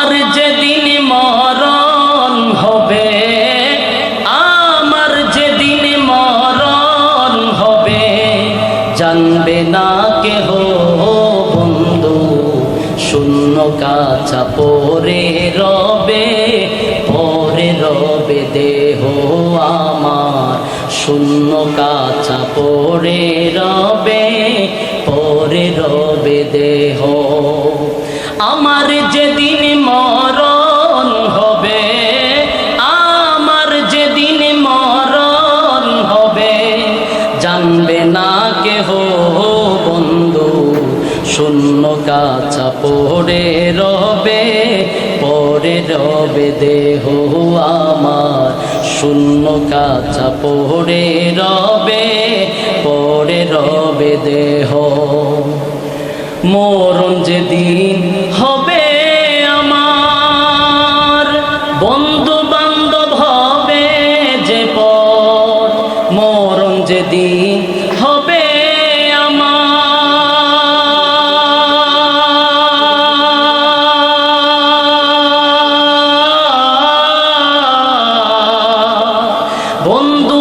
আমার যেদিন মরণ হবে, আমার যেদিন মরণ হবে, জানবে না কেহ বন্ধু, শূন্য কাছা পরে রবে পরে রবে দেহ আমার, শূন্য কাছা পরে রবে পরে রবে দেহ আমার যেদিন মরণ হবে, আমার যেদিন মরণ হবে, জানবে না কেহ বন্ধু, শূন্য কাছা পড়ে রবে পরে রবে দেহ আমার, শূন্য কাছা পড়ে রবে পরে রবে দেহ। মরণ যেদিন মরণ যেদিন হবে আমার। বন্ধু